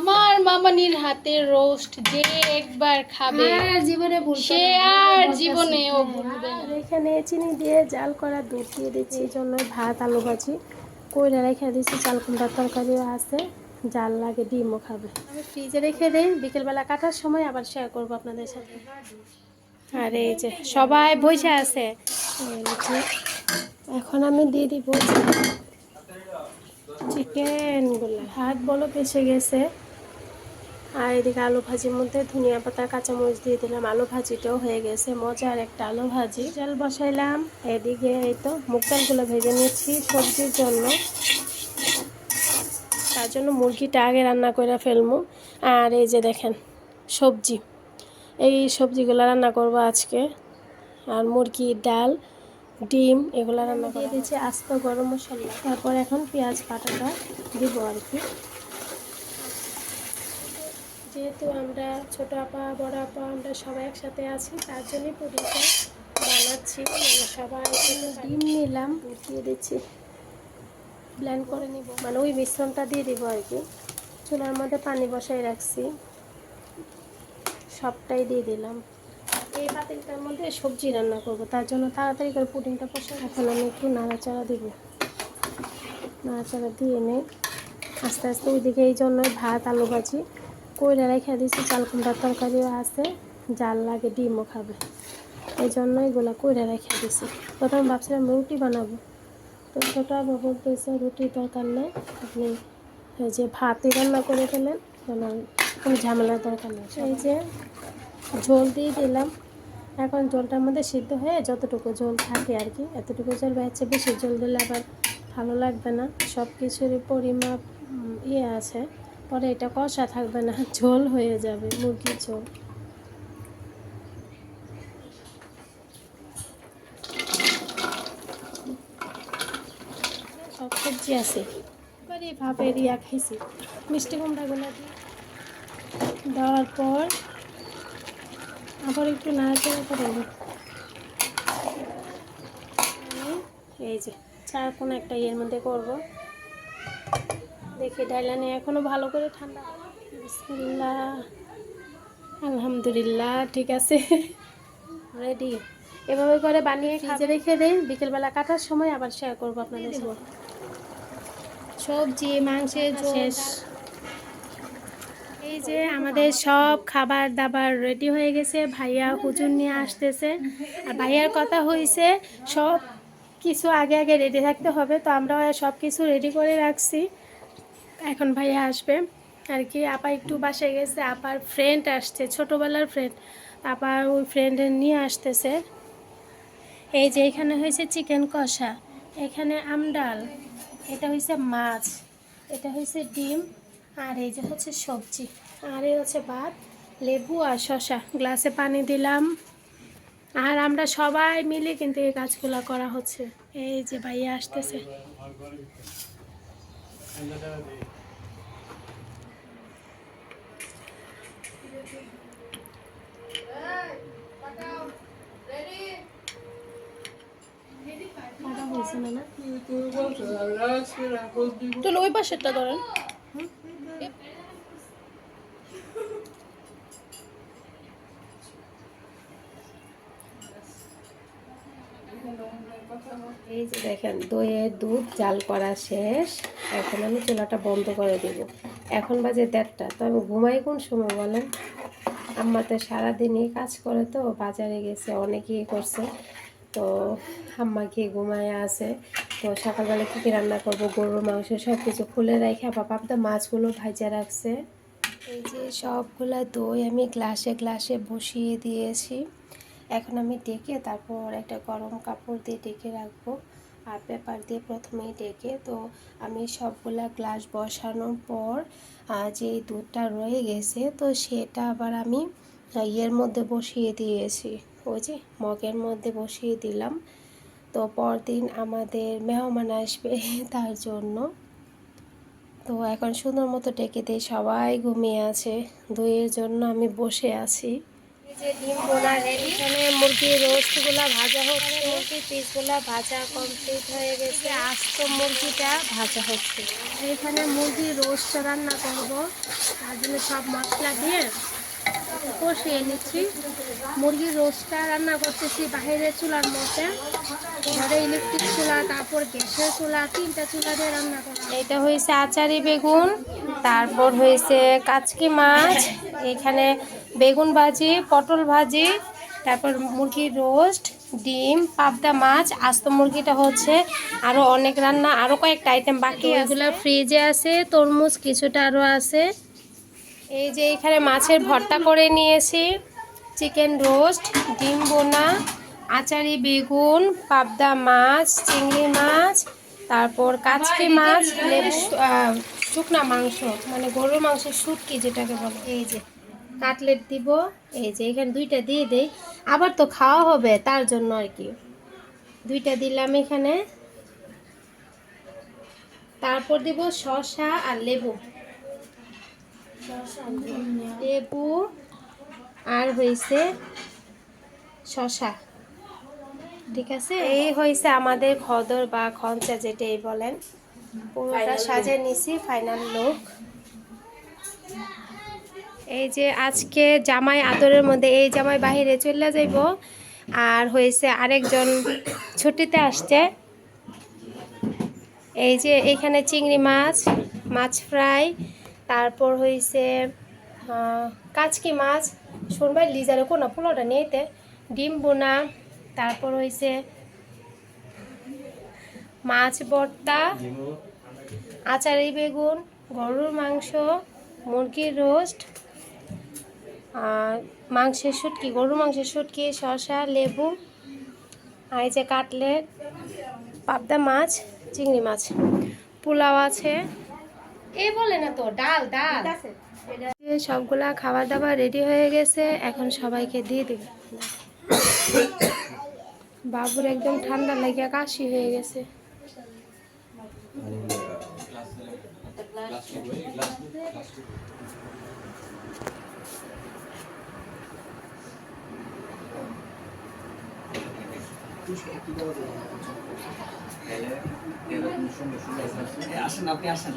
আমার মামানির হাতের রোস্ট যে একবার খাবে আর জীবনে সে আর বলতেছি। জীবনেও ভুলবে না। এখানে চিনি দিয়ে জাল করা দুধ দিয়ে দিচ্ছি এই জন্য ভাত আলু ভাজি। কইরা রেখে দিচ্ছি চাল কুমড়ার তরকারিও আছে জাল লাগে ডিমও খাবে। আমি ফ্রিজে রেখে দিই বিকেলবেলা কাটার সময় আবার শেয়ার করব আপনাদের সাথে। আর এই যে সবাই বসে আছে। এখন আমি দিয়ে দিব চিকেনগুলো ভাত বলো পেসে গেছে। আর এদিকে আলু ভাজির মধ্যে ধনিয়া পাতা কাঁচামরিচ দিয়ে দিলাম। আলু ভাজিটাও হয়ে গেছে মজার একটা আলু ভাজি। চাল বসাইলাম এদিকে এই তো মুগ ডালগুলো ভেজে নিচ্ছি সবজির জন্য। তার জন্য মুরগিটা আগে রান্না করে ফেলব আর এই যে দেখেন সবজি। এই সবজিগুলো রান্না করব আজকে। আর মুরগি ডাল ডিম এগুলো রান্না করে দিচ্ছি আস্ত গরম মশলা। তারপর এখন পেঁয়াজ কাটাটা দিব আর কি। যেহেতু আমরা ছোট আপা বড় আপা আমরা সবাই একসাথে আছি তার জন্যই পুরিটা বানাচ্ছি। মানে সবাই ডিম নিলাম দিয়ে দিচ্ছি। ব্ল্যান্ড করে নিব। মানে ওই মিশ্রণটা দিয়ে দিব আর কি। চুলার মধ্যে পানি বসাই রাখছি। সবটাই দিয়ে দিলাম। এই পাতিলটার মধ্যে সবজি রান্না করব তার জন্য তাড়াতাড়ি করে পুডিংটা বসে এখন আমি একটু নাড়াচাড়া দিব। নাড়াচাড়া দিয়ে নেই আস্তে আস্তে ওইদিকে এই জন্যই ভাত আলু ভাজি কইরা রেখে দিচ্ছি চাল কুমড়ার তরকারিও আছে, জাল লাগে, ডিমও খাবে। এই জন্য এগুলো কইরা রেখে দিছি। প্রথমে ভাবছিলাম রুটি বানাবো। তো ছোটো আবার বলতেছে রুটি দরকার নেই, আপনি এই যে ভাতই রান্না করে ফেলেন, কোনো কোনো ঝামেলার দরকার নেই। এই যে ঝোল দিয়ে দিলাম। এখন জলটার মধ্যে সিদ্ধ হয়ে যতটুকু জল থাকে আর কি, এতটুকু জল বেড়েছে বেশি জল দিলে আবার ভালো লাগবে না। সব কিছুরই পরিমাপ ইয়ে আছে। পরে এটা কষা থাকবে না, ঝোল হয়ে যাবে, মুরগির ঝোল। সব সবজি আছে। এবার এইভাবে রিয়া খাইছি। মিষ্টি কুমড়াগুলো দেওয়ার পর আবার একটু নাড়াচাড়া করে। এই যে, চার কোনো একটা ইয়ের মধ্যে করব। দেখি ডাইলা নিয়ে এখনও ভালো করে ঠান্ডা। বিসমিল্লাহ আলহামদুলিল্লাহ ঠিক আছে। রেডি এভাবে করে বানিয়ে ফ্রিজে রেখে দেয় বিকেলবেলা কাটার সময় আবার শেয়ার করব আপনাদের সবজি মাংসের শেষ এই যে আমাদের সব খাবার দাবার রেডি হয়ে গেছে। ভাইয়া হুজুর নিয়ে আসতেছে। আর ভাইয়ার কথা হয়েছে সব কিছু আগে আগে রেডি থাকতে হবে। তো আমরা সব কিছু রেডি করে রাখছি। এখন ভাইয়া আসবে। আর কি, আপা একটু বাসায় গেছে, আপার ফ্রেন্ড আসছে, ছোটোবেলার ফ্রেন্ড আপার ওই ফ্রেন্ডের নিয়ে আসতেছে। এই যে এখানে হয়েছে চিকেন কষা, এখানে আমডাল এটা হয়েছে মাছ, এটা হয়েছে ডিম, আর এই যে হচ্ছে সবজি, আর এই হচ্ছে ভাত, লেবু আর শশা গ্লাসে পানি দিলাম। আর আমরা সবাই মিলে কিন্তু এই কাজগুলো করা হচ্ছে। এই যে ভাইয়া আসতেছে। তো ওই পাশেরটা ধরেন। এই যে দেখেন দইয়ের দুধ, জাল করা শেষ। এখন আমি চুলাটা বন্ধ করে দেব। এখন বাজে দেড়টা। তো আমি ঘুমাই কোন সময় বলেন? আম্মা তো সারাদিনই কাজ করে তো, বাজারে গেছে, অনেকেই করছে। তো আম্মা গিয়ে ঘুমায় আছে? তো সকালবেলা কী কী রান্না করব গরুর মাংস সব কিছু খুলে রেখে বাবা তো মাছগুলো ভাজা রাখছে। এই যে সবগুলো দই আমি গ্লাসে গ্লাসে বসিয়ে দিয়েছি। এখন আমি ডেকে তারপর একটা গরম কাপড় দিয়ে ডেকে রাখব। আর পেপার দিয়ে প্রথমেই ডেকে, তো আমি সবগুলা গ্লাস বসানোর পর যে দুধটা রয়ে গেছে, তো সেটা আবার আমি ইয়ের মধ্যে বসিয়ে দিয়েছি। ওই যে মগের মধ্যে বসিয়ে দিলাম। তো পরদিন আমাদের মেহমান আসবে তার জন্য। তো এখন সুন্দর মতো ডেকে দিয়ে সবাই ঘুমিয়ে আছে। দইয়ের জন্য আমি বসে আছি। যে ডিম বোনা রেডি এখানে মুরগির রোস্টগুলো ভাজা হচ্ছে। মুরগির পিসগুলো ভাজা কমপ্লিট হয়ে গেছে। আস্ত মুরগিটা ভাজা হচ্ছে। এখানে মুরগির রোস্ট রান্না করব। তার জন্য সব মশলা দিয়ে কষিয়ে নিচ্ছি। মুরগির রোস্টটা রান্না করতেছি বাইরে চুলার মধ্যে। ঘরে ইলেকট্রিক চুলা তারপর গ্যাসের চুলা তিনটা চুলা দিয়ে রান্না করা। এটা হয়েছে আচারি বেগুন তারপর হয়েছে কাচকি মাছ। এখানে বেগুন ভাজি পটল ভাজি তারপর মুরগির রোস্ট ডিম পাবদা মাছ আস্ত মুরগিটা হচ্ছে আরও অনেক রান্না আরও কয়েকটা আইটেম বাকি এগুলো ফ্রিজে আছে তরমুজ কিছুটা আরও আছে। এই যে এখানে মাছের ভর্তা করে নিয়েছি। চিকেন রোস্ট ডিম বোনা আচারি বেগুন পাবদা মাছ চিংড়ি মাছ তারপর কাচকি মাছ শুকনা মাংস মানে গরুর মাংসের শুটকি যেটাকে বলে। এই যে কাটলেট দিব। এই যে এখানে দুইটা দিয়ে দেই। আবার তো খাওয়া হবে তার জন্য আর কি। দুইটা দিলাম এখানে। তারপর দিব শসা আর লেবু। লেবু আর হয়েছে শশা ঠিক আছে? এই হয়েছে আমাদের খদর বা খঞ্চা যেটাই বলেন। পুরোটা সাজিয়ে নিছি ফাইনাল লুক এই যে আজকে জামাই আদরের মধ্যে এই জামাই বাহিরে চলে যাইব। আর হয়েছে আরেকজন ছুটিতে আসছে। এই যে এখানে চিংড়ি মাছ মাছ ফ্রাই, তারপর হয়েছে কাচকি মাছ। শুনবাই লিজারে কোনো পোলাওটা নিয়েতে ডিম বোনা, তারপর হয়েছে মাছ ভর্তা, আচারি বেগুন, গরুর মাংস, মুরগির রোস্ট মাংসের শুটকি গরুর মাংসের শুটকি শসা লেবু আর এই যে কাটলেট পাবদা মাছ চিংড়ি মাছ পোলাও আছে। এ বলে না তো ডাল ডাল। সবগুলা খাবার দাবার রেডি হয়ে গেছে এখন সবাইকে দিয়ে দিবে। বাবুর একদম ঠান্ডা লাগিয়া কাশি হয়ে গেছে। আসেন আপনি আসেন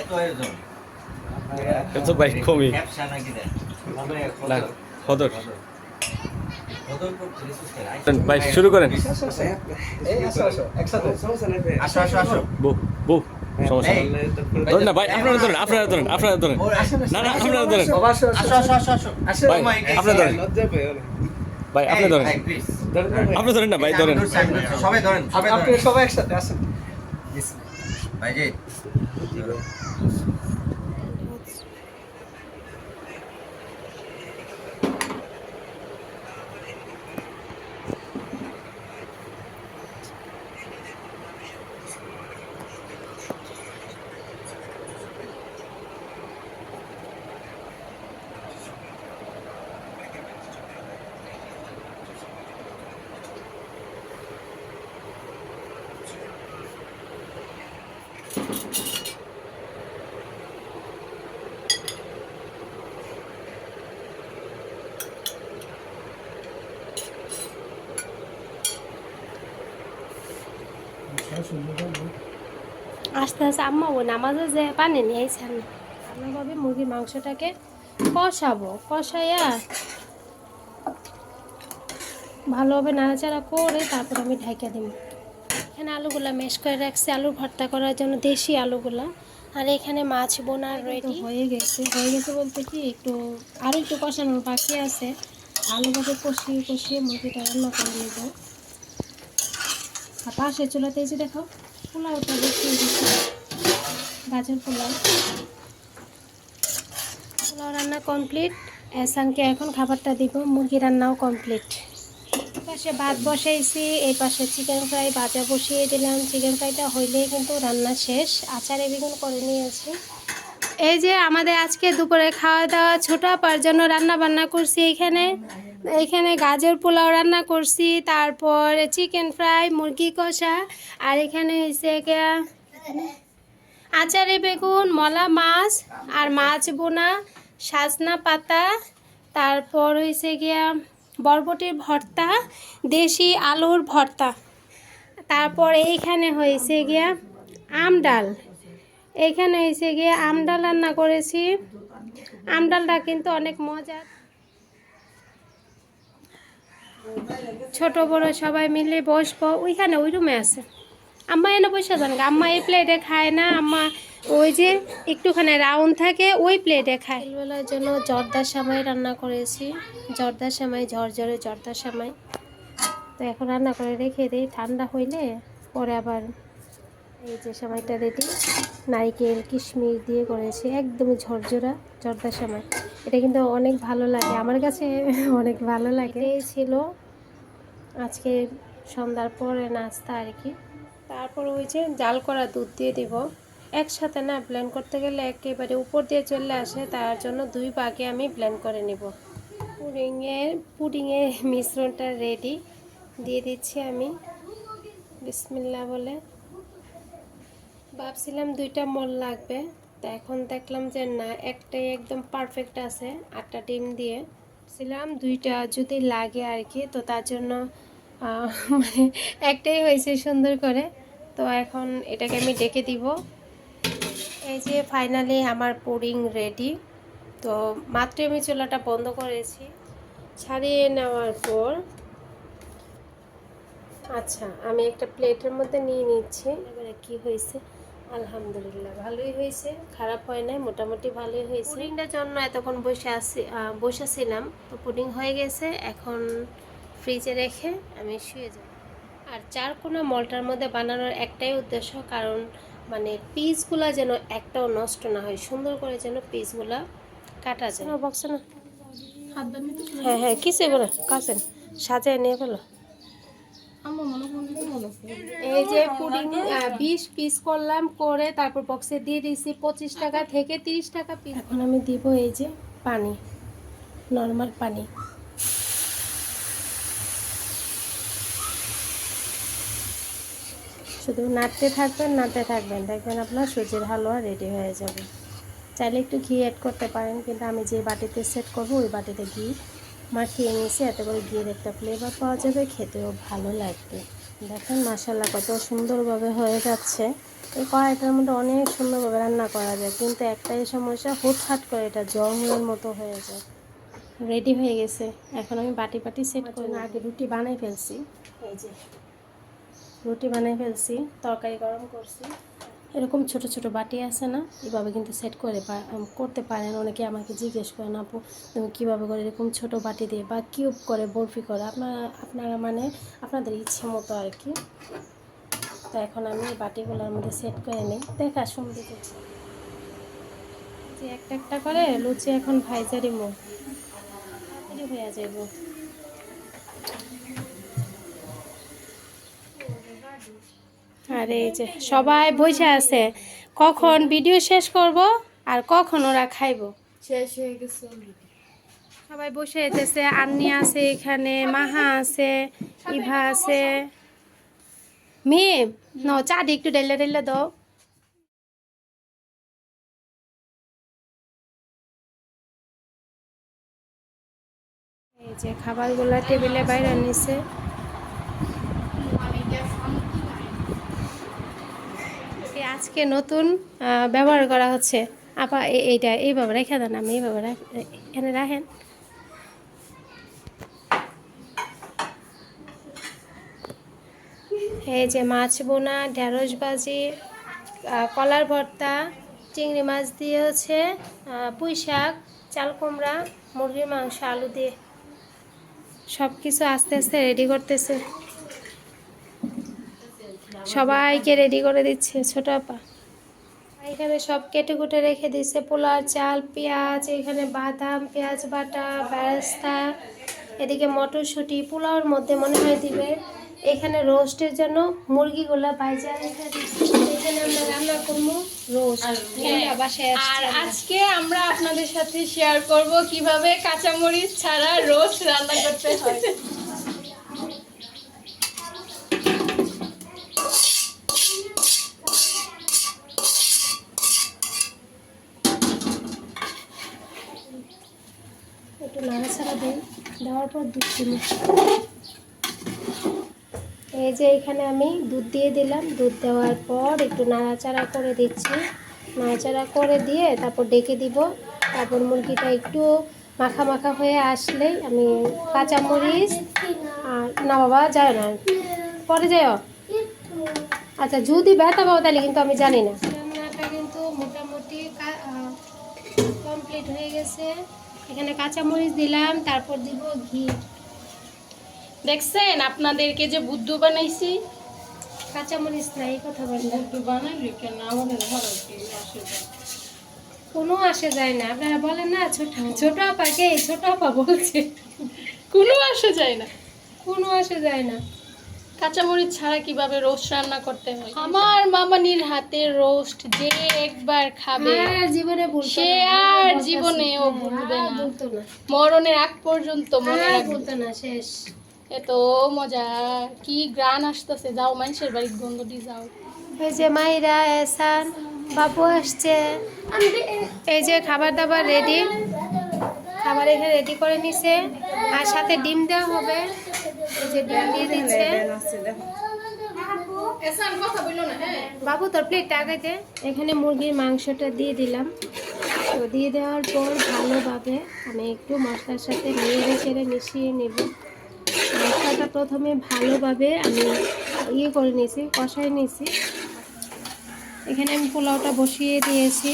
এত আয়োজন এত বাইক হদর রিসোর্স বাইক শুরু করেন। আসো আসো আসো বউ বউ। সমস্যা ধরেন না ভাই আপনারা ধরেন আপনারা ধরেন আপনারা ধরেন। না না আপনারা ধরেন। ভাই আপনারা ধরেন। ভাই আপনি ধরেন। আপনি ধরেন না ভাই ধরেন। সবাই ধরেন সবাই আপনি ধরেন। সবাই একসাথে আসেন। ভাই আস্তে আস্তে আম্মা ও নামাজে যে পানি নিয়ে আইসেন ভালোভাবে মুরগির মাংসটাকে কষাবো কষাইয়া ভালোভাবে নাড়াচাড়া করে তারপর আমি ঢাকা দিব এখানে আলুগুলা মেশ করে রাখছি আলুর ভর্তা করার জন্য দেশি আলুগুলা। আর এখানে মাছ বোনার রেডি হয়ে গেছে হয়ে গেছে বলতে কি একটু আরও একটু কষানোর বাকি আছে। ভালোভাবে কষিয়ে কষিয়ে মুরগিটা রান্না করে নেব। আর পাশে চুলাতে এসে দেখো দিচ্ছি গাজর পোলাও। পোলাও রান্না কমপ্লিট এসানকে এখন খাবারটা দিব, মুরগি রান্নাও কমপ্লিট পাশে ভাত বসাইছি এই পাশে চিকেন ফ্রাই ভাজা বসিয়ে দিলাম। চিকেন ফ্রাইটা হইলেই কিন্তু রান্না শেষ। আচারে বেগুন করে নিয়েছি। এই যে আমাদের আজকে দুপুরে খাওয়া দাওয়া ছোট, আপার জন্য রান্না বান্না করছি এখানে। এখানে গাজর পোলাও রান্না করছি, তারপর চিকেন ফ্রাই মুরগি কষা, আর এখানে হয়েছে আচারে বেগুন, মলা মাছ, আর মাছ বোনা, সাজনা পাতা, তারপর হয়েছে গিয়া বরবটির ভর্তা, দেশি আলুর ভর্তা। তারপর এইখানে হয়েছে গিয়া আম ডাল। এইখানে হয়েছে গিয়ে আম ডাল রান্না করেছি। আম ডালটা কিন্তু অনেক মজা ছোট, বড় সবাই মিলে বসবো। ওইখানে ওই রুমে আছে। আম্মা এনে বসে যান। আম্মা এই প্লেটে খায় না। আম্মা ওই যে একটুখানি রাউন্ড থাকে, ওই প্লেটে খায়। বেলার জন্য জর্দার সামাই রান্না করেছি। জর্দার সামাই ঝরঝরে জর্দার সামাই তো এখন রান্না করে রেখে দিই। ঠান্ডা হইলে পরে আবার এই যে সময়টা রেডি নারকেল, কিশমিশ দিয়ে করেছি। একদমই ঝরঝরা জর্দার সময় এটা কিন্তু অনেক ভালো লাগে। আমার কাছে অনেক ভালো লাগে। এই ছিল আজকে সন্ধ্যার পরে নাস্তা আর কি। তারপর ওই যে জাল করা দুধ দিয়ে দিব। একসাথে না ব্লেন্ড করতে গেলে একেবারে উপর দিয়ে চলে আসে, তার জন্য দুই ভাগে আমি ব্লেন্ড করে নিব। পুডিংয়ের পুডিংয়ের মিশ্রণটা রেডি দিয়ে দিচ্ছি আমি। বিসমিল্লা বলে। ভাবছিলাম দুইটা মল লাগবে। তা এখন দেখলাম যে না, একটাই একদম পারফেক্ট আছে, আটটা ডিম দিয়ে। ছিলাম, দুইটা যদি লাগে আর কি তো তার জন্য মানে একটাই হয়েছে সুন্দর করে। তো এখন এটাকে আমি ডেকে দিব। এই যে ফাইনালি আমার পুডিং রেডি তো মাত্র আমি চুলাটা বন্ধ করেছি, ছাড়িয়ে নেওয়ার পর আচ্ছা আমি একটা প্লেটের মধ্যে নিয়ে নিচ্ছি। এবারে কি হয়েছে? আলহামদুলিল্লাহ ভালোই হয়েছে। খারাপ হয় নাই মোটামুটি ভালোই হয়েছে। পুডিংটার জন্য এতক্ষণ বসে আসি বসেছিলাম তো পুডিং হয়ে গেছে। এখন ফ্রিজে রেখে আমি শুয়ে যাব। আর চারকোনা মলটার মধ্যে বানানোর একটাই উদ্দেশ্য কারণ মানে পিসগুলা যেন একটাও নষ্ট না হয় সুন্দর করে যেন পিসগুলা কাটা যায়। বক্স না। হ্যাঁ হ্যাঁ কিসে বলো কাছেন সাজায় নিয়ে বলো এই যে পুডিং বিশ পিস করলাম করে তারপর বক্সে দিয়ে দিয়েছি পঁচিশ টাকা থেকে তিরিশ টাকা পিস এখন আমি দিব এই যে পানি নর্মাল পানি। শুধু নাড়তে থাকবেন নাড়তে থাকবেন। দেখবেন আপনার সুজির হালুয়া রেডি হয়ে যাবে। চাইলে একটু ঘি অ্যাড করতে পারেন কিন্তু আমি যে বাটিতে সেট করব ওই বাটিতে ঘি মাখিয়ে নিয়েছি এত করে ঘিয়ের একটা ফ্লেভার পাওয়া যাবে খেতেও ভালো লাগবে। দেখেন মাসাল্লাহ কত সুন্দরভাবে হয়ে যাচ্ছে। এই কড়াইটার মধ্যে অনেক সুন্দরভাবে রান্না করা যায় কিন্তু একটাই সমস্যা হুটহাট করে এটা জমের মতো হয়ে যায়। রেডি হয়ে গেছে। এখন আমি বাটি বাটি সেট করে আগে রুটি বানাই ফেলছি। এই যে রুটি বানাই ফেলছি তরকারি গরম করছি। এরকম ছোট ছোট বাটি আছে না, এভাবে কিন্তু সেট করে করতে পারেন। অনেকে আমাকে জিজ্ঞেস করেন, আপু, তুমি কীভাবে করে এরকম ছোট বাটি দিয়ে বা কিউব করে, বরফি করে? আপনারা আপনারা মানে আপনাদের ইচ্ছে মতো আর কি। তো এখন আমি বাটিগুলোর মধ্যে সেট করে নিই। দেখা দেখছি যে একটা একটা করে, লুচি এখন ভাইজারি মো তাড়াতাড়ি হয়ে যাইব। আর এই যে সবাই বসে আছে কখন ভিডিও শেষ করব আর কখন ওরা খাইবো? শেষ হয়ে গেছে সবাই বসে যেতেছে আন্নি আছে এখানে মাহা আছে ইভা আছে। মেয়ে ন চাটি একটু ডেলে ডেলে দাও। এই যে খাবারগুলো টেবিলে বাইরে নিছে। আজকে নতুন ব্যবহার করা হচ্ছে। আপা এইটা, এইভাবে রেখে দেন, আমি এইভাবে এখানে রাখেন। এই যে মাছ বোনা, ঢেঁড়স ভাজি কলার ভর্তা, চিংড়ি মাছ দিয়ে হচ্ছে পুঁই শাক, চাল কুমড়া, মুরগির মাংস, আলু দিয়ে। সব কিছু আস্তে আস্তে রেডি করতেছে। সবাইকে রেডি করে দিচ্ছে ছোট আপা। এখানে সব কেটে কুটে রেখে দিচ্ছে পোলার চাল পেঁয়াজ এখানে বাদাম পেঁয়াজ বাটা বেরেস্তা এদিকে মটরশুঁটি পোলাওর মধ্যে মনে হয় দিবে। এখানে রোস্টের জন্য মুরগিগুলা বাইজা রেখে এখানে আমরা রান্না করব রোস্ট। হ্যাঁ, আর আজকে আমরা আপনাদের সাথে শেয়ার করব কীভাবে কাঁচামরিচ ছাড়া রোস্ট রান্না করতে হয় একটু নাড়াচাড়া দিই দেওয়ার পর দুধ দিই এই যে এখানে আমি দুধ দিয়ে দিলাম। দুধ দেওয়ার পর একটু নাড়াচাড়া করে দিচ্ছি। নাড়াচাড়া করে দিয়ে তারপর ডেকে দিব। তারপর মুরগিটা একটু মাখা মাখা হয়ে আসলেই আমি কাঁচামরিচ আর না বাবা যায় না। পরে যাই আচ্ছা যদি ব্যথা পাবো তাহলে কিন্তু আমি জানি না। রান্নাটা কিন্তু মোটামুটি কমপ্লিট হয়ে গেছে। এখানে কাঁচামরিচ দিলাম তারপর দিব ঘি। দেখছেন আপনাদেরকে যে বুদ্ধ বানাইছি? কাঁচামরিচ নাই কথা বললাম বানাইলি কেন? আমাদের আসে কোনো আসে যায় না। আপনারা বলেন না ছোট ছোট আপাকে ছোট আপা বলছে। কোনো আসে যায় না। কোনো আসে যায় না। কাঁচামরিচ ছাড়া কীভাবে রোস্ট রান্না করতে হয়? আমার মামানির হাতের রোস্ট যে একবার খাবে আর জীবনে সে আর জীবনেও। ভুলবে না। মরণের আগ পর্যন্ত মনে রাখবে। না শেষ। এত মজা কি গ্রান আসতেছে যাও মানুষের বাড়ির গন্ধ দিয়ে যাও। এই যে মাইরা এসান বাবু আসছে। এই যে খাবার দাবার রেডি খাবার এখানে রেডি করে নিছে। আর সাথে ডিম দেওয়া হবে। বাবু, তোর প্লেটটা আগাইতে এখানে মুরগির মাংসটা দিয়ে দিলাম। তো দিয়ে দেওয়ার পর ভালোভাবে আমি একটু মশলার সাথে নেড়ে চেড়ে মিশিয়ে নেব। মশলাটা প্রথমে ভালোভাবে আমি ইয়ে করে নিয়েছি কষাই নিয়েছি। এখানে আমি পোলাওটা বসিয়ে দিয়েছি।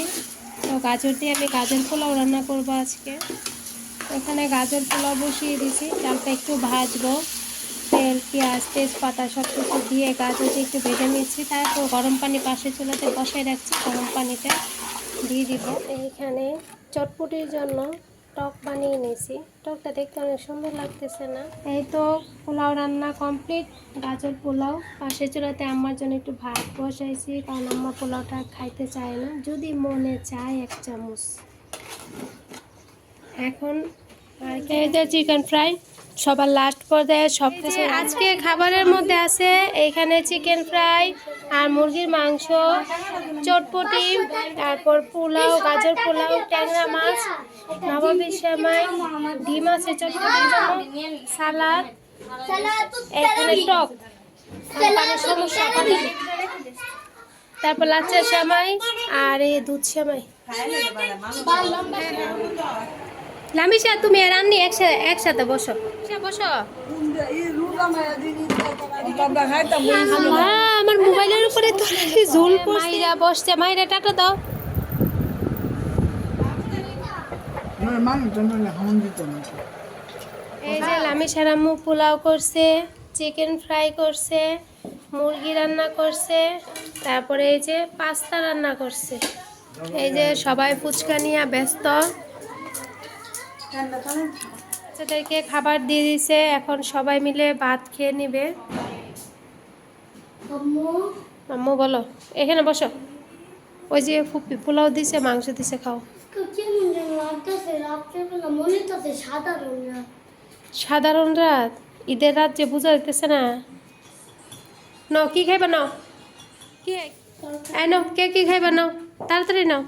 তো গাজর দিয়ে আমি গাজর পোলাও রান্না করব আজকে। এখানে গাজর পোলাও বসিয়ে দিয়েছি। চালটা একটু ভাজবো। তেল, পেঁয়াজ, তেজপাতা সব কিছু দিয়ে গাজরটা একটু ভেজে নিচ্ছি। তারপর গরম পানি পাশে চুলাতে বসাই রাখছি। গরম পানিটা দিয়ে দিব। এইখানে চটপটির জন্য টক বানিয়ে নিয়েছি। টকটা দেখতে অনেক সুন্দর লাগতেছে না? এই তো পোলাও রান্না কমপ্লিট। গাজর পোলাও পাশে চুলাতে আমার জন্য একটু ভাত বসাইছি, কারণ আমার পোলাওটা খাইতে চায় না। যদি মনে চায় এক চামচ। এখন চিকেন ফ্রাই সবার লাস্ট পর্যায়ে সব কিছু আজকে খাবারের মধ্যে আছে এখানে চিকেন ফ্রাই আর মুরগির মাংস চটপটি তারপর পোলাও গাজর পোলাও ট্যাংরা মাছ নবাবি সেমাই ডিম আছে চটপটির জন্য সালাদ এখানে টক সমস্যা তারপর লাচ্চা সেমাই আর এই দুধ সেমাই লামিশা তুমি আর আন্নি একসাথে একসাথে বসো। বসো। আমার মোবাইলের উপরে তো ঝুল মাইরা বসছে। মাইরা টাটা দাও। এই যে লামিশার আম্মু পোলাও করছে চিকেন ফ্রাই করছে মুরগি রান্না করছে তারপরে এই যে পাস্তা রান্না করছে। এই যে সবাই ফুচকা নিয়ে ব্যস্ত। বাচ্চাদেরকে খাবার দিয়ে দিছে এখন সবাই মিলে ভাত খেয়ে নিবে। আম্মু বলো এখানে বসো। ওই যে ফুপি পোলাও দিছে মাংস দিছে খাও। সাধারণ রাত ঈদের রাত যে বোঝা যাইতেছে না। নাও কি খাইবা নাও? কি? নাও কে কি খাইবা নাও? তাড়াতাড়ি নাও।